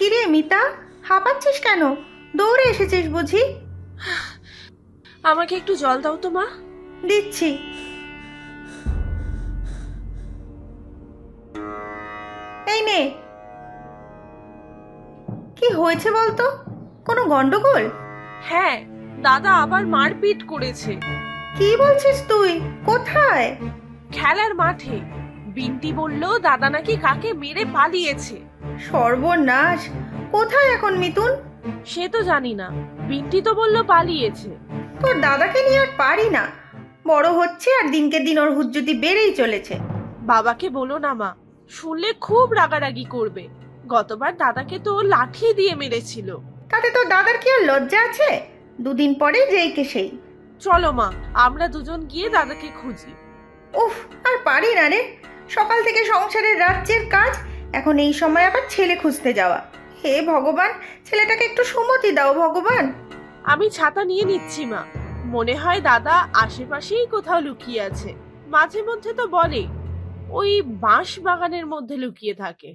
মিতা? হাঁপাচ্ছিস কেন? দৌড়ে এসেছিস বুঝি? আমাকে একটু জল দাও তো মা। দিচ্ছি। এই নে। কি হয়েছে বলতো? কোনো গন্ডগোল? হ্যাঁ দাদা আবার মারপিট করেছে। কি বলছিস তুই? কোথায়? খেলার মাঠে। বিন্টি বলল দাদা নাকি কাকে মেরে পালিয়েছে? সর্বনাশ। কোথায় এখন মিতুন সে তো জানি না। বিন্টি তো বলল পালিয়েছে। তোর দাদাকে নিয়ে আর পারি না। বড় হচ্ছে আর দিনকে দিন ওর হুজ্জুতি বেড়েই চলেছে। বাবাকে বলো না মা শুনলে খুব রাগারাগি করবে। গতবার দাদাকে তো লাঠি দিয়ে মেরেছিল। তাতে তোর দাদার কি আর লজ্জা আছে? দুদিন পরে যেই কে সেই। চলো মা আমরা দুজন গিয়ে দাদাকে খুঁজি। উফ আর পারি না রে। সকাল থেকে সংসারের রাজ্যের কাজ এখন এই সময় আবার ছেলে খুঁজতে যাওয়া। হে ভগবান, ছেলেটাকে একটু সুমতি দাও ভগবান। আমি ছাতা নিয়ে নিচ্ছি, মা। মনে হয় দাদা আশেপাশেই কোথাও লুকিয়ে আছে। মাঝে মধ্যে তো বলে, ওই বাঁশ বাগানের মধ্যে লুকিয়ে থাকে।